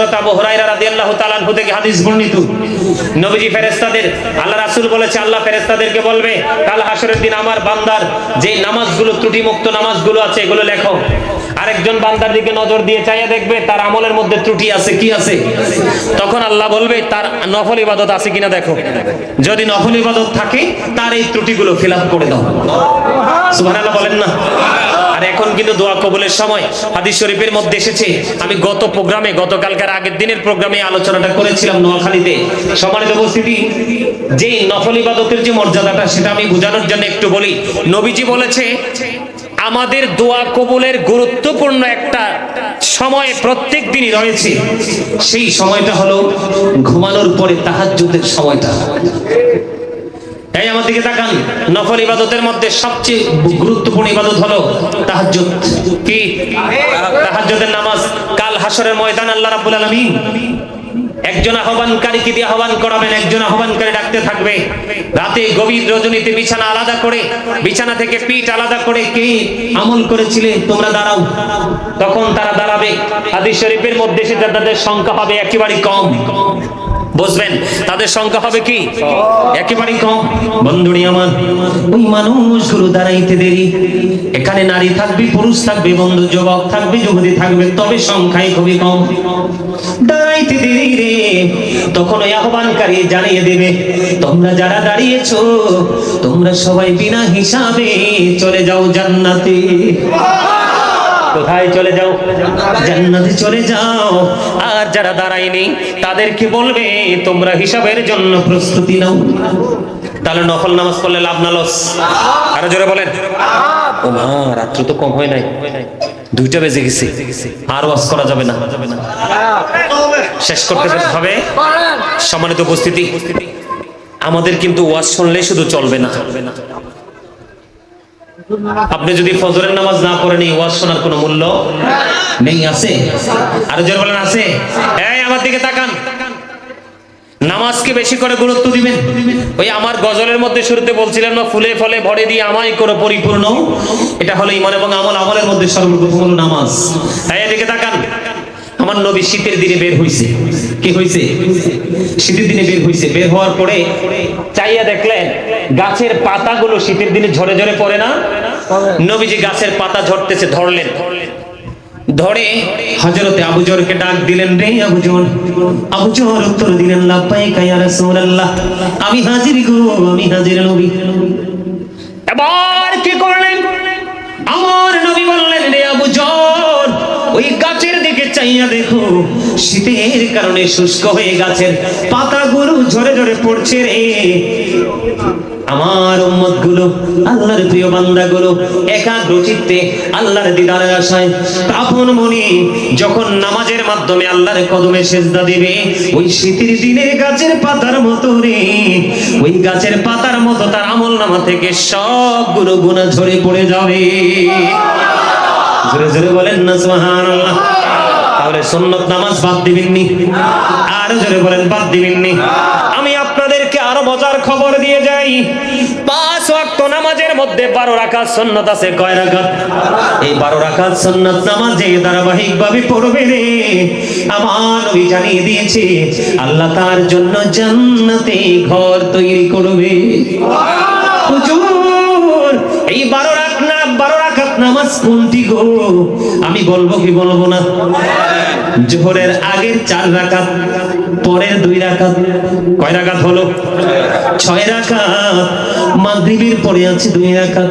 আবু হুরায়রা বান্দার আরেকজন বান্দার দিকে নজর দিয়ে চাইয়া দেখবে, তার আমলের মধ্যে ত্রুটি আছে, কি আছে? তখন আল্লাহ বলবে, তার নফল ইবাদত আছে কিনা দেখো। যদি নফল ইবাদত থাকে, তার এই ত্রুটিগুলো ফিল আপ করে দাও। বলেন না? আর এখন কিন্তু দোয়া কবুলের সময় হাদিস শরীফের মধ্যে এসেছে। আমি গত প্রোগ্রামে, গতকালকার আগের দিনের প্রোগ্রামে আলোচনাটা করেছিলাম নোয়াখালীতে। সম্মানিত উপস্থিতি যে নফল ইবাদতের যে মর্যাদাটা, সেটা আমি বোঝানোর জন্য একটু বলি। নবীজি বলেছে, আমাদের দোয়া কবুলের গুরুত্বপূর্ণ একটা সময় প্রত্যেক দিনই রয়েছে। সেই সময়টা হলো ঘুমানোর পরে তাহাজ্জুদের সময়টা। এই আমার দিকে তাকান। নফল ইবাদতের মধ্যে সবচেয়ে গুরুত্বপূর্ণ ইবাদত হলো তাহাজ্জুদ। কি? তাহাজ্জুদের নামাজ কাল হাসরের ময়দান, আল্লাহ রাব্বুল আলামিন। একজন আহ্বানকারীকে দিয়ে আহ্বান করাবেন? একজন আহ্বানকারী ডাকতে থাকবে। রাতে গভীর রজনীতে বিছানা আলাদা করে, বিছানা থেকে পিঠ আলাদা করে কে আমল করেছিলে? তোমরা দাঁড়াও। তখন তারা দাঁড়াবে। হাদিস শরীফের মধ্যে সেটা তাদের সংখ্যা হবে একেবারে কম। বুঝবেন, তাদের সংখ্যা হবে কি? একেবারে কম। বন্ধুনি আমার ওই মানুষগুলো দাঁড়াইতে দেরি। এখানে নারী থাকবে, পুরুষ থাকবে, বন্ধু যুবক থাকবে, যুবতী থাকবে, তবে সংখ্যাই খুবই কম। দাঁড়াইতে দেরি রে, তখন ওই আহ্বানকারী জানিয়ে দেবে, তোমরা যারা দাঁড়িয়েছো, তোমরা সবাই বিনা হিসাবে চলে যাও জান্নাতে। কোথায় চলে যাও? জান্নাতে চলে যাও। আর যারা দাঁড়ায়নি তাদেরকে বলবে তোমরা হিসাবের জন্য প্রস্তুতি নাও। তাহলে নফল নামাজ পড়লে লাভ না লস? আরও জোরে বলেন। ও মা রাত্র তো কম হয় নাই। দুইটা বেজে গেছে। আর ওয়াজ করা যাবে না। শেষ করতে হবে। সম্মানিত উপস্থিতি আমাদের কিন্তু ওয়াজ শুনলে শুধু চলবে না চলবে না। আপনি যদি ফজরের নামাজ না পড়েন, এই ওয়াজ শোনার কোনো মূল্য নেই, আছে? আর জোর বলেন, আছে? এই, আমার দিকে তাকান। নামাজকে বেশি করে গুরুত্ব দিবেন। ওই আমার গজলের মধ্যে শুরুতে বলছিলেন না ফুলে ফলে ভরে দিয়ে আমায় করে পরিপূর্ণ। এটা হলো ইমান এবং আমল। আমলের মধ্যে সর্বপ্রথম হলো নামাজ। হ্যাঁ এদিকে তাকান। আমার নবী শীতের দিনে বের হইছে। কি হইছে? শীতের দিনে বের হইছে। বের হওয়ার পরে চাইয়া দেখলেন, গাছের পাতাগুলো শীতের দিনে ঝরে ঝরে পড়ে না? নবীজি গাছের পাতা ঝরতেছে, ধরলেন। ধরে হযরতে আবু জরকে ডাক দিলেন, রে আবু জর আবু জর, উত্তর দিলেন, লাব্বাইকা ইয়া রাসূলুল্লাহ, আমি হাজির গো, আমি হাজির নবী। এবার কি করলেন? আমার নবী বললেন, রে আবু জর ওই গাছের দিকে চাইয়া দেখো। শীতের কারণে শুষ্ক হয়ে গাছের পাতাগুলো ঝরে ঝরে পড়ছে রে। আমার উম্মতগুলো আল্লাহর প্রিয় বান্দা গুলো একাগ্র চিত্তে আল্লাহর দিদারের আশায় আপন মনে যখন নামাজের মাধ্যমে আল্লাহর কদমে সেজদা দিবে, ওই শীতের দিনে গাছের পাতার মতো রে। ওই গাছের পাতার মতো তার আমল নামা থেকে সবগুলো গুণা ঝরে পড়ে যাবে। জোরে জোরে বলেন না তাহলে নামাজ বাদ আর জোরে বলেন, বাদ আমি আপনাদেরকে আরও মজার খবর দিয়ে যাই। পাঁচ ওয়াক্ত নামাজের মধ্যে আছে, কয় এই নামাজে ধারাবাহিক ভাবে পড়বে রে। আমার নবী জানিয়ে দিয়েছে, আল্লাহ তার জন্য জান্নাতে ঘর তৈরি করবে। হুজুর, এই বারো নামাজ কোনটি গো? আমি বলব কি বলব না? জোহরের আগের চার রাকাত, পরের দুই রাকাত, কয় রাকাত হলো? ছয় রাকাত। মাগরিবের পরে আছে দুই রাকাত,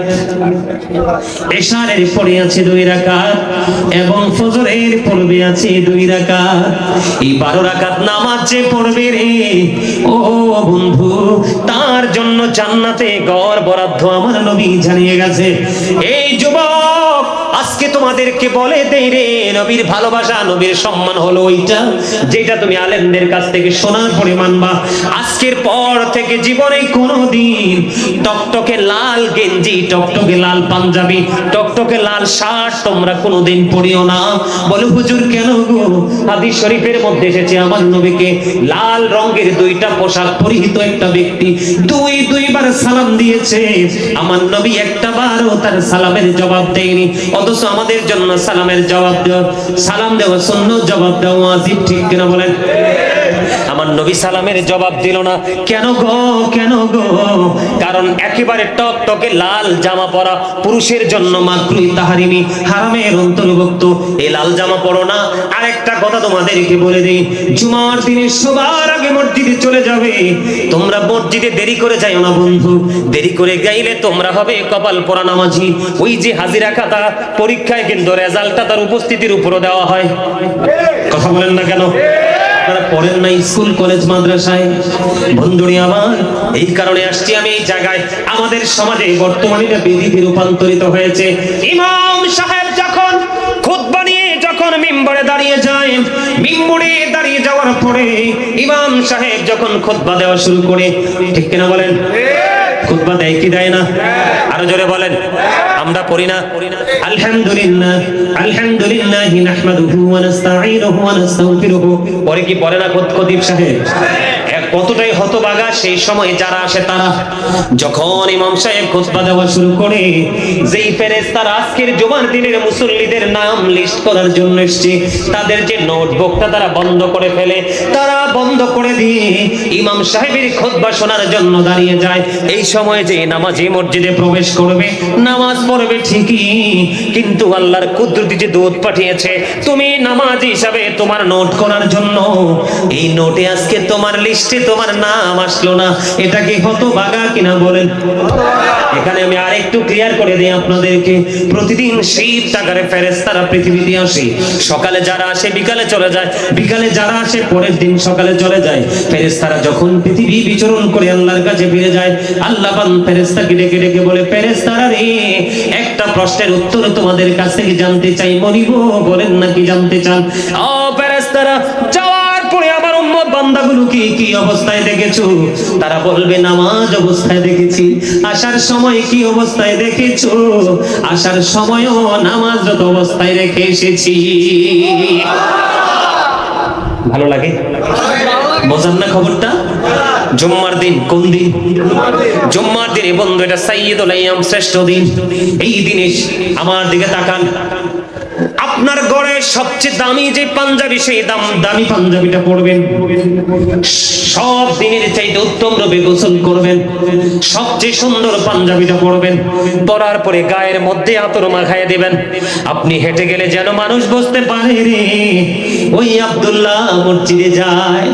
এশারের পরে আছে দুই রাকাত, এবং ফজরের পড়বে আছে দুই রাকাত। এই বারো রাকাত নামাজ যে পড়বে রে, ও বন্ধু, তার জন্য জান্নাতে গড় বরাদ্দ আমার নবী জানিয়ে গেছে। এই যুবক আজকে তোমাদেরকে বলে দেই রে, নবীর ভালোবাসা, নবীর সম্মান হলো ওইটা, যেটা তুমি আলেমদের কাছ থেকে শোনার পরে মানবা। আজকের পর থেকে জীবনে কোনোদিন টকটকে লাল গেঞ্জি, টকটকে লাল পাঞ্জাবি, টকটকে লাল শার্ট তোমরা কোনোদিন পড়িও না। বলে, হুজুর কেন গো? হাদিস শরীফের মধ্যে এসেছে, আমার নবীকে লাল রঙের দুইটা পোশাক পরিহিত একটা ব্যক্তি দুই, দুইবার সালাম দিয়েছে। আমার নবী একটা বারও তার সালামের জবাব দেয়নি, অথচ আমাদের জন্য সালামের জবাব দেওয়া সালাম দেওয়া শূন্য জবাব দেওয়া আজিব ঠিক কিনা বলেন? আমার নবী সালামের জবাব দিল না। কেন গো কেন গো? কারণ একেবারে টক টকে লাল জামা পরা পুরুষের জন্য মাকরুই তাহারিমি, হারামের অন্তর্ভুক্ত। এই লাল জামা পরো না। আরেকটা কথা তোমাদেরকে বলে দিই, জুমার দিনে সবার আগে মসজিদে চলে যাবে। তোমরা মসজিদে দেরি করে যাইও না বন্ধু। দেরি করে গাইলে তোমরা হবে কপাল পরা নামাজি। ওই যে হাজিরা খাতা, পরীক্ষায় কিন্তু রেজাল্টটা তার উপস্থিতির উপরও দেওয়া হয়। কথা বলেন না কেন? আপনারা পড়েন না স্কুল, কলেজ, মাদ্রাসায়? বন্ধুরি আমার, এই কারণে আসছি আমি এই জায়গায়। আমাদের সমাজে বর্তমানে এটা বেদিতে রূপান্তরিত হয়েছে। ইমাম সাহেব যখন খুতবা নিয়ে যখন মিম্বরে দাঁড়িয়ে যায়, মিম্বরে দাঁড়িয়ে যাওয়ার পরে ইমাম সাহেব যখন খুতবা দেওয়া শুরু করে, ঠিক কিনা বলেন? খুতবা দেয় কি দেয় না? আরও জোরে বলেন আমরা পড়ি না। আলহামদুলিল্লাহ আলহামদুলিল্লাহ নাহমাদুহু ওয়া নাস্তাঈনুহু ওয়া নাস্তাগফিরুহু। পরে কি পড়ে না খতিব সাহেব? কতটাই হতবাগা সেই সময় যারা আসে তারা। যখন ইমাম সাহেব খুতবা দেওয়া শুরু করে, যেই ফেরেশতারা আজকের জুমার দিনের মুসল্লিদের নাম লিস্ট করার জন্য এসেছে, তাদের যে নোটবুকটা তারা বন্ধ করে ফেলে। তারা বন্ধ করে দিয়ে ইমাম সাহেবের খুতবা শোনার জন্য দাঁড়িয়ে যায়। এই সময় যে নামাজি মসজিদে প্রবেশ করবে, নামাজ পড়বে ঠিকই, কিন্তু আল্লাহর কুদরতি যে দূত পাঠিয়েছে, তুমি নামাজ হিসাবে তোমার নোট করার জন্য, এই নোটে আজকে তোমার লিস্টে তোমার নাম আসলো না। এটা কি হতো বাগা কিনা বলেন? এখানে আমি আরেকটু ক্লিয়ার করে দিই আপনাদেরকে। প্রতিদিন শীত টাকারে ফেরেস্তারা পৃথিবীতে আসে। সকালে যারা আসে, বিকালে চলে যায়। বিকালে যারা আসে, পরের দিন সকালে চলে যায়। ফেরেস্তারা যখন পৃথিবী বিচরণ করে আল্লাহর কাছে ফিরে যায়, আল্লাহ পান ফেরেস্তাকে ডেকে ডেকে বলে ফেরেস্তারা রে, একটা প্রশ্নের উত্তর তোমাদের কাছ থেকে জানতে চাই। মনিব বলেন নাকি জানতে চান? ও ফেরেস্তারা যাওয়ার পরে আমার বান্দাগুলো কি অবস্থায় দেখেছ? তারা বলবে, নামাজ অবস্থায় দেখেছি। আসার সময় কি অবস্থায় দেখেছ? আসার সময়ও নামাজরত অবস্থায় রেখে এসেছি। ভালো লাগে? বোঝান না খবরটা? জুম্মার দিন কোন দিন? জুম্মার দিনে বন্ধু, এটা আইয়াম শ্রেষ্ঠ দিন। এই দিনে আমার দিকে তাকান। সবচেয়ে দামি যে পাঞ্জাবি, সেই দাম, দামি পাঞ্জাবিটা পরবেন। সব দিনের চাইতে উত্তম রূপে গোসল করবেন। সবচেয়ে সুন্দর পাঞ্জাবিটা পরবেন। পরার পরে গায়ের মধ্যে আতর মাখায় দিবেন। আপনি হেঁটে গেলে যেন মানুষ বসতে পারে রে, ওই আব্দুল্লাহ মসজিদে যায়।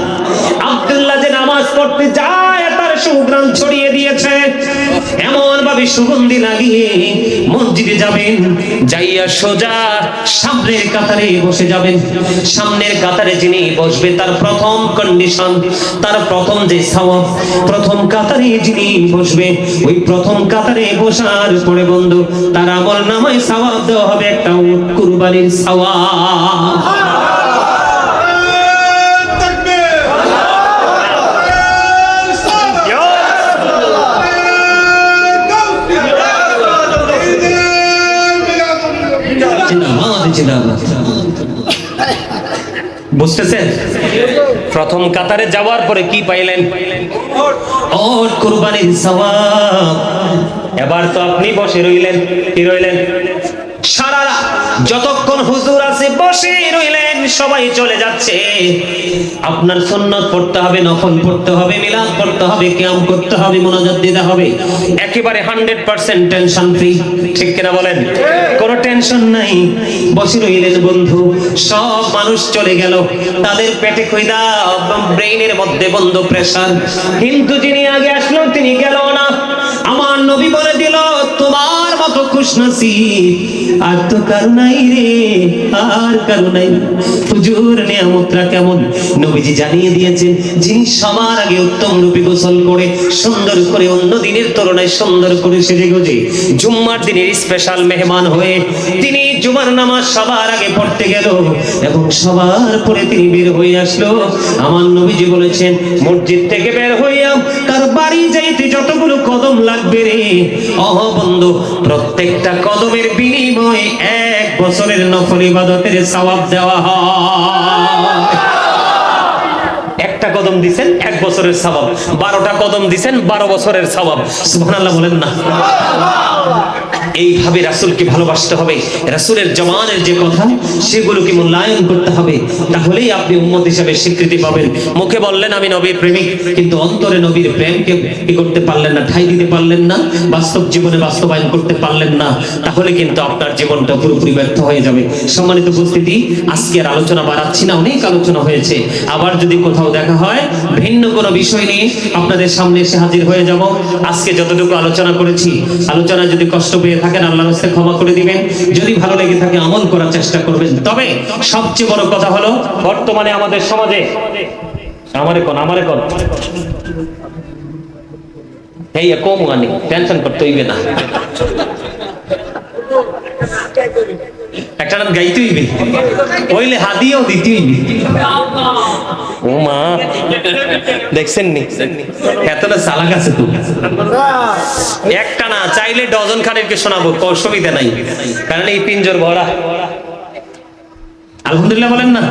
আব্দুল্লাহ যে নামাজ পড়তে যায় তার সুগ্রাম ছড়িয়ে দিয়েছে। এমন ভাবে সুগন্ধি লাগিয়ে মসজিদে যাবেন, যাইয়া সোজা সামনের কাতারে বসে যাবেন। সামনের কাতারে যিনি বসবে তার প্রথম কন্ডিশন তার প্রথম যে সওয়াব, প্রথম কাতারে যিনি বসবে ওই প্রথম কাতারে বসার পরে বন্ধু, তার আমল নামায় সওয়াব দেওয়া হবে একটা কুরবানির সওয়াব। বুঝতেছেন? প্রথম কাতারে যাওয়ার পরে কি পাইলেন? এবার তো আপনি বসে রইলেন। কি রইলেন? সারা যতক্ষণ হুজুর আছে বসে রইলেন। সবাই চলে যাচ্ছে। আপনার সুন্নত পড়তে হবে, নফল পড়তে হবে, মিলাদ পড়তে হবে, কিয়াম করতে হবে, মোনাজাত দিতে হবে। একেবারে হান্ড্রেড পার্সেন্ট টেনশন ফ্রি ঠিক কিনা বলেন? কোনো টেনশন নাই। বসে রইলেন বন্ধু, সব মানুষ চলে গেল। তাদের পেটে কইদা ব্রেইনের মধ্যে বন্ধ প্রেসার কিন্তু যিনি আগে আসলো, তিনি গেল না। আমার নবী বলে দিল, তোমার মতো খুশনসিব আর তো কারও নাই রে, আর কারও নাই। হুজুর নিয়ামতরা কেমন? নবীজি জানিয়ে দিয়েছেন, যিনি সবার আগে উত্তম রূপে গোসল করে, সুন্দর করে অন্য দিনের তুলনায় সুন্দর করে সেজে গুজে, জুম্মার দিনের স্পেশাল মেহমান হয়ে তিনি জুমার নামাজ সবার আগে পড়তে গেল এবং সবার পরে তিনি বের হয়ে আসলো। আমার নবীজি বলেছেন, মসজিদ থেকে বের হইয়া কদম লাগবে রে? অহ বন্ধু, প্রত্যেকটা কদমের বিনিময়ে এক বছরের নফল ইবাদতের সওয়াব দেওয়া হয়। একটা কদম দিছেন, এক বছরের সওয়াব। বারোটা কদম দিছেন, বারো বছরের সওয়াব। সুবহানাল্লাহ বলেন না। এইভাবে রাসূলকে ভালোবাসতে হবে। রাসূলের জমানের যে কথা, সেগুলোকে মূল্যায়ন করতে হবে। তাহলেই আপনি উম্মত হিসাবে স্বীকৃতি পাবেন। মুখে বললেন, আমি নবীর প্রেমিক। কিন্তু অন্তরে নবীর প্রেমকে কি করতে পারলেন না, ঠাই দিতে পারলেন না, বাস্তব জীবনে বাস্তবায়ন করতে পারলেন না। তাহলে কিন্তু আপনার জীবনটা পুরোপুরি ব্যর্থ হয়ে যাবে। সম্মানিত উপস্থিতি, আজকে আর আলোচনা বাড়াচ্ছি না, অনেক আলোচনা হয়েছে। আবার যদি কোথাও দেখা হয়, ভিন্ন কোনো বিষয় নিয়ে আপনাদের সামনে এসে হাজির হয়ে যাব। আজকে যতটুকু আলোচনা করেছি আলোচনা যদি কষ্ট পেয়ে থাকেন, আল্লাহর রাস্তে ক্ষমা করে দিবেন। যদি ভালো লেগে থাকে, আমল করার চেষ্টা করবেন। তবে সবচেয়ে বড় কথা হলো, বর্তমানে আমাদের সমাজে আমারে কোন আমারে কোন? এই কম আনি, টেনশন করতে হইবে না। একটা গাইতে হইবে ওইলে হাদিয়েও দিতে হইবে। ও মা দেখছেন নি? এত চালাক আছে তো। একটা চাইলে ডজন খানেরকে শোনাবো অসুবিধা নাই। কারণ এই পিঞ্জর ভরা। আলহামদুলিল্লাহ বলেন না?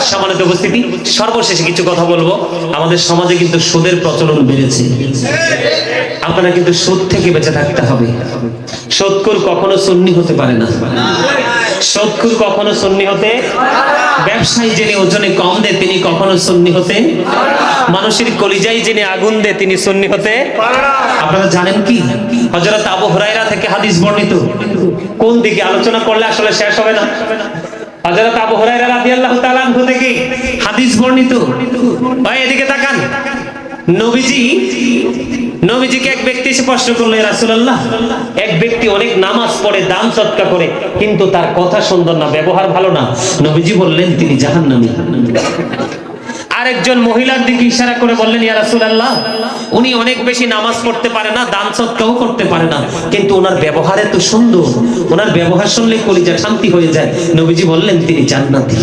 সমানিত উপস্থিতি, সর্বশেষে কিছু কথা বলব। আমাদের সমাজে কিন্তু সুদের প্রচলন বেড়েছে। আপনারা কিন্তু সুদ থেকে বেঁচে থাকতে হবে। সৎকুর কখনো সুন্নি হতে পারে না। সৎকুর কখনো সুন্নি হতে ব্যবসায়ী যিনি ওজনে কম দেয়, তিনি কখনো সুন্নি হতে মানুষের কলিজাই যিনি আগুন দেয়, তিনি সুন্নি হতে আপনারা জানেন কি? হযরত আবু হুরায়রা থেকে হাদিস বর্ণিত। কোন দিকে? আলোচনা করলে আসলে শেষ হবে না। হযরত আবু হুরায়রা রাদিয়াল্লাহু তাআলা আনহু থেকে হাদিস বর্ণিত। ভাই, এদিকে তাকান। নবীজি নবীজিকে এক ব্যক্তি এসে প্রশ্ন করল "ইয়া রাসূলুল্লাহ, এক ব্যক্তি অনেক নামাজ পড়ে, দান সৎকা করে, কিন্তু তার কথা সুন্দর না, ব্যবহার ভালো না। নবীজি বললেন, তিনি জাহান্নামী। আরেকজন মহিলার দিকে ইশারা করে বললেন, ইয়া রাসূলুল্লাহ, উনি অনেক বেশি নামাজ পড়তে পারে না, দান সৎকাও করতে পারে না, কিন্তু ওনার ব্যবহার এত সুন্দর, ওনার ব্যবহার শুনলে কলিজা শান্তি হয়ে যায়। নবীজি বললেন, তিনি জান্নাতি।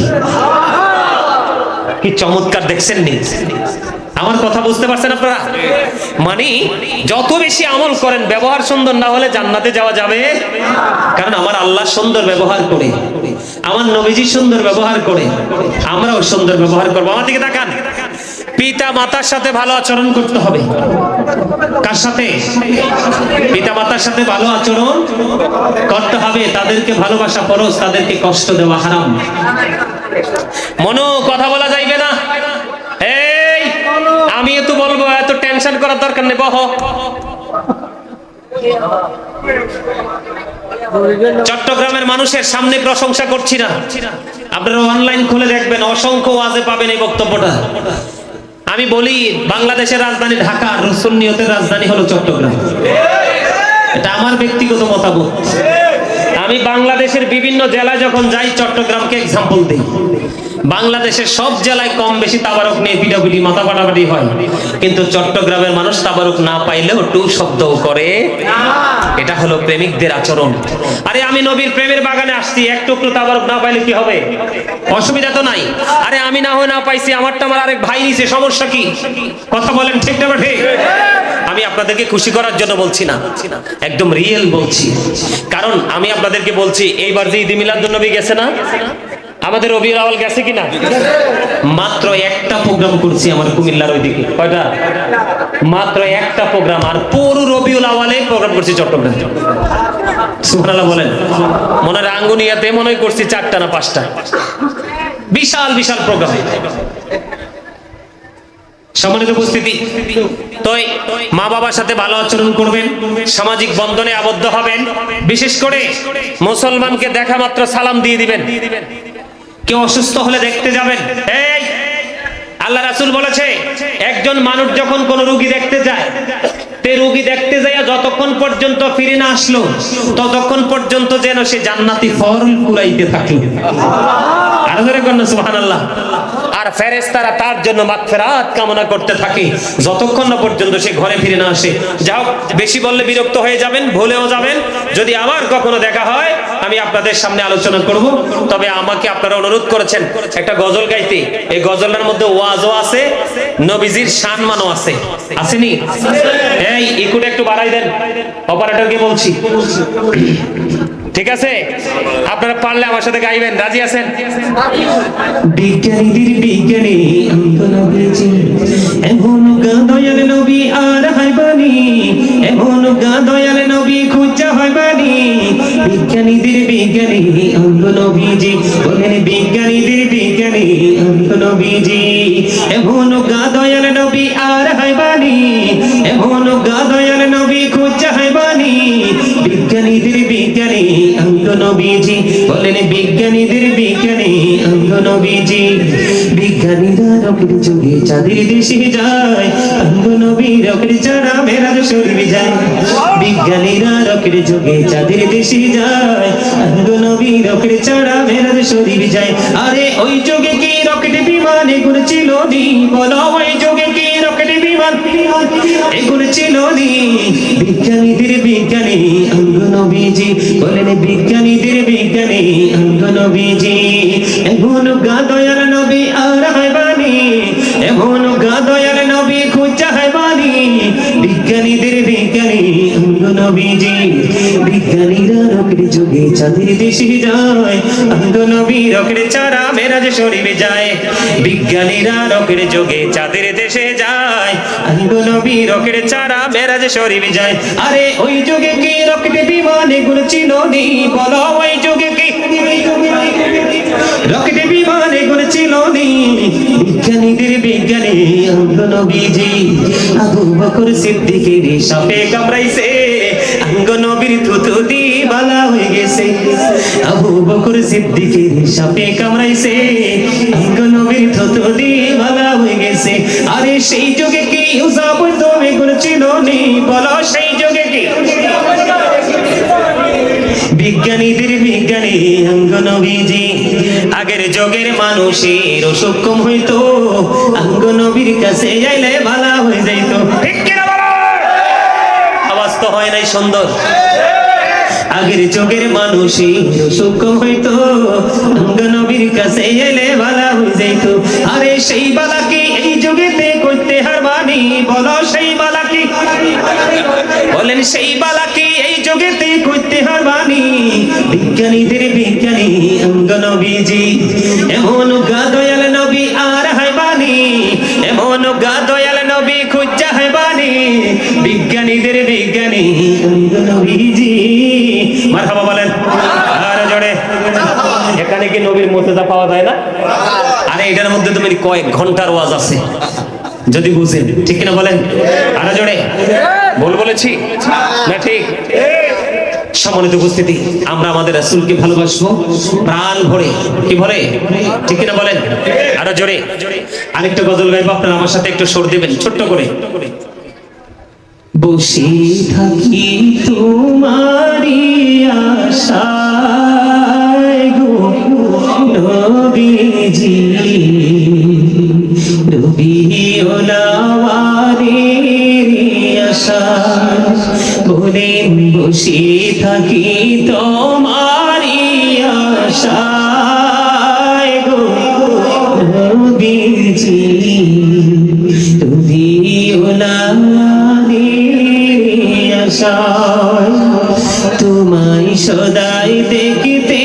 কি চমৎকার দেখছেন নি? আমার কথা বুঝতে পারছেন আপনারা? মানে যত বেশি আমল করেন, ব্যবহার সুন্দর না হলে জান্নাতে যাওয়া যাবে? কারণ আমার আল্লাহ সুন্দর ব্যবহার করে। আমার নবীজি সুন্দর ব্যবহার করে। আমরাও সুন্দর ব্যবহার করব। আমার দিকে তাকান। পিতা মাতার সাথে ভালো আচরণ করতে হবে। কার সাথে? পিতা মাতার সাথে ভালো আচরণ করতে হবে। তাদেরকে ভালোবাসা ফরজ, তাদেরকে কষ্ট দেওয়া হারাম। মনো কথা বলা যাইবে না। আমি তো বলব, এত টেনশন করার দরকার নেই, বহ। চট্টগ্রামের মানুষের সামনে প্রশংসা করছি না। আপনারা অনলাইন খুলে দেখবেন, অসংখ্য ওয়াজে পাবেন এই বক্তব্যটা। আমি বলি, বাংলাদেশের রাজধানী ঢাকা সুন্নিয়তের রাজধানী হলো চট্টগ্রাম। এটা আমার ব্যক্তিগত মতামত। আমি বাংলাদেশের বিভিন্ন জেলায় যখন যাই, চট্টগ্রামকে এক্সাম্পল দিই। বাংলাদেশের সব জেলায় কম বেশি তাবারক নিয়ে পিটাপিটি মাথা পাটাপাটি হয়। কিন্তু চট্টগ্রামের মানুষ তাবারক না পাইলেও টু শব্দও করে। এটা হলো প্রেমিকদের আচরণ। আরে আমি নবীর প্রেমের বাগানে আসছি, এক টুকরো তাবারক না পাইলে কি হবে? অসুবিধা তো নাই। আরে আমি না হয় না পাইছি, আমারটা আমার আরেক ভাই নিছে, সমস্যা কি? কথা বলেন ঠিক না ঠিক? আমি আপনাদেরকে খুশি করার জন্য বলছি না। একদম রিয়েল বলছি। কারণ আমি আপনাদেরকে বলছি, এইবার যে ঈদ মিলাদুন নবী গেছে না? আমাদের রবিউল আওয়াল গেছে কিনা? মাত্র একটা প্রোগ্রাম করছি আমার কুমিল্লার ওইদিকে। কয়টা? মাত্র একটা প্রোগ্রাম আর পুরো রবিউল আওয়ালে প্রোগ্রাম করছি চট্টগ্রাম। সুবহানাল্লাহ বলেন। মনে আঙ্গুনিয়াতে মনে করছি চারটা না পাঁচটা। বিশাল বিশাল প্রোগ্রাম। সম্মানিত উপস্থিতি, তাই মা বাবার সাথে ভালো আচরণ করবেন, সামাজিক বন্ধনে আবদ্ধ হবেন, বিশেষ করে মুসলমানকে দেখা মাত্র সালাম দিয়ে দিবেন। কেউ অসুস্থ হলে দেখতে যাবেন। এই, আল্লাহ রাসুল বলেছে, একজন মানুষ যখন কোন রুগী দেখতে যায় রোগী দেখতে যায় যতক্ষণ পর্যন্ত ফিরে না আসলো, ততক্ষণ পর্যন্ত যেন সে জান্নাতি ফল কুড়াইতে থাকল। আরও তার জন্য কামনা করতে থাকে, যতক্ষণ না পর্যন্ত সে ঘরে ফিরে না আসে। বেশি বললে বিরক্ত হয়ে যাবেন, ভুলেও যাবেন। যদি আবার কখনো দেখা হয় আমি আপনাদের সামনে আলোচনা করব, তবে আমাকে আপনারা অনুরোধ করেছেন একটা গজল গাইতে। এই গজলের মধ্যে ওয়াজও আছে, নবীজির সম্মানও আছে। আসেনি? এই ইকুটা একটু বাড়াই দেন। অপারেটরকে বলছি। ঠিক আছে? আপনারা পারলে আমার সাথে গাইবেন। রাজি আছেন? বিজ্ঞানীদের বিজ্ঞানী এমন গা নবী আর হাইবানি এমন গা দয়াল নবী খুঁজা বাণী। বিজ্ঞানীদের বিজ্ঞানী অঙ্গ নবীজি বলেন বিজ্ঞানীদের বিজ্ঞানী অঙ্গ নবীজি এমন গা দয়াল নবী আর বাণী। এমন গা দয়াল নবী খুঁজা বাণী। বিজ্ঞানীদের বিজ্ঞানী অঙ্গ বলেন বিজ্ঞানীদের বিজ্ঞানী অঙ্গ নবীজি। বিজ্ঞানীরা রকেট যুগে চাঁদের দেশে যায়, অঙ্গ নবী রকেট মেরাজ শরীর যায়। বিজ্ঞানীরা রকেট যুগে চাঁদের দেশে যায়, অঙ্গ নবী রকেট মেরাজ শরীর যায়। আরে ওই যুগে কি রকেট বিমান এগুলো ছিল নি বলো ওই বিজ্ঞানীদের বিজ্ঞানী অঙ্গ বলেন বিজ্ঞানীদের বিজ্ঞানী অঙ্গ নবীজি এমন নবী আর বাণী। এমন গা নবী খুঁজা বাণী। বিজ্ঞানীদের বিজ্ঞানী অঙ্গ বিজ্ঞানীরা রকেট যুগে চাঁদের দেশে যায়। অঙ্গ নবী ছাড়া মেরাজ শরীরে যায়। বিজ্ঞানীরা রকেট যুগে চাঁদের দেশে যায়। নবী রকেট ছাড়া মেরাজ শরীরে যায়। আরে ওই যুগে কি রকেট বিমান এগুলো ছিল নি? বলো ওই যুগে কি রকেট বিমান এগুলো ছিল নি? বিজ্ঞানীদের বিজ্ঞানী অঙ্গ নবীজি, আবু বকর সিদ্দিকের সাপে কামড়াইছে। অঙ্গ নবীর থুতু দি বালা হয়ে গেছে। আবু বকর সিদ্দিকের সাপে কামড়াইছে। অঙ্গ নবীর থুতু দি বালা হয়ে গেছে। সেই যুগে কি উসাব তুমি করেছিল নি বলো সেই যুগে কি? বিজ্ঞানীদের বিজ্ঞানী অঙ্গ নবীজি আগের যুগের মানুষের অসুখ হইতো। অঙ্গ নবীর কাছে যাইলে ভালো হয়ে যাইতো। আওয়াজ তো হয় নাই সুন্দর। আগের যুগের মানুষই অসুখ হইতো। অঙ্গ নবীর কাছে এলে ভালো হয়ে যাইতো। আরে সেই করতে হারবানি বলো সেই বালাকে। বলেন সেই বালাকে এই জগতে করতে হারবানি বিজ্ঞানীদের বিজ্ঞানী অঙ্গ নবীজি। এমন গা নবী আর হাইবানি এমন গা নবী খুঁজা হাইবানি বিজ্ঞানীদের বিজ্ঞানী অঙ্গ নবীজি। মারহাবা বলেন। জোরে। এখানে কি নবীর মোর্তেজা পাওয়া যায় না? আরে এটার মধ্যে তুমি কয়েক ঘণ্টার ওয়াজ আছে। যদি বুঝেন, ঠিক কিনা বলেন? আরও জোরে। ভুল বলেছি? না, ঠিক। সম্মানিত উপস্থিতি, আমরা আমাদের রাসূলকে ভালোবাসবো, প্রাণ ভরে। কি ভরে? ঠিক কিনা বলেন? আরও জোরে। আরেকটা গজল গাইবো, আপনারা আমার সাথে একটু সুর দিবেন, ছোট্ট করে। বসে থাকি তোমারি আশায় গো নবীজি নবী ওলাওয়ারে আশা বসে থাকি তোমারি আশায় গো। নবীজি ওলারে আশায়, তোমায় সদাই দেখতে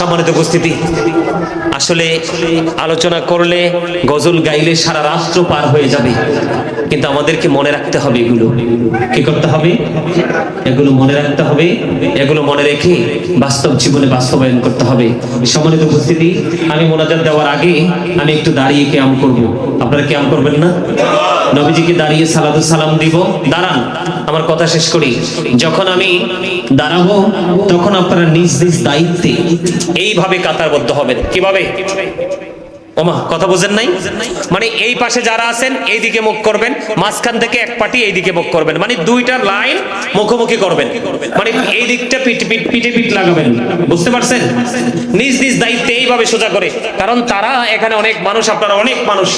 সম্মানিত উপস্থিতি। আসলে আলোচনা করলে গজল গাইলে সারা রাষ্ট্র পার হয়ে যাবে। কিন্তু আমাদেরকে মনে রাখতে হবে এগুলো। কি করতে হবে? এগুলো মনে রাখতে হবে। এগুলো মনে রেখে বাস্তব জীবনে বাস্তবায়ন করতে হবে। সম্মানিত উপস্থিতি, আমি মোনাজাত দেওয়ার আগে আমি একটু দাঁড়িয়ে ক্যাম করব। আপনারা ক্যাম করবেন না? নবীজিকে দাঁড়িয়ে সালাদু সালাম দিব। দাঁড়ান, আমার কথা শেষ করি। যখন আমি দাঁড়াবো, তখন আপনারা নিজ নিজ দায়িত্বে এইভাবে কাতারবদ্ধ হবেন। কীভাবে? কথা বুঝেন নাই? মানে এই পাশে যারা আছেন, এইদিকে মুখ করবেন, মাঝখান থেকে এক পাটি এইদিকে মুখ করবেন। মানে দুইটা লাইন মুখোমুখি করবেন। মানে এই দিকটা পিঠ পিঠ পিঠে পিঠ লাগাবেন। বুঝতে পারছেন? নিজ নিজ দায়িত্বে এইভাবে সোজা করে। কারণ তারা এখানে অনেক মানুষ, আপনারা অনেক মানুষ।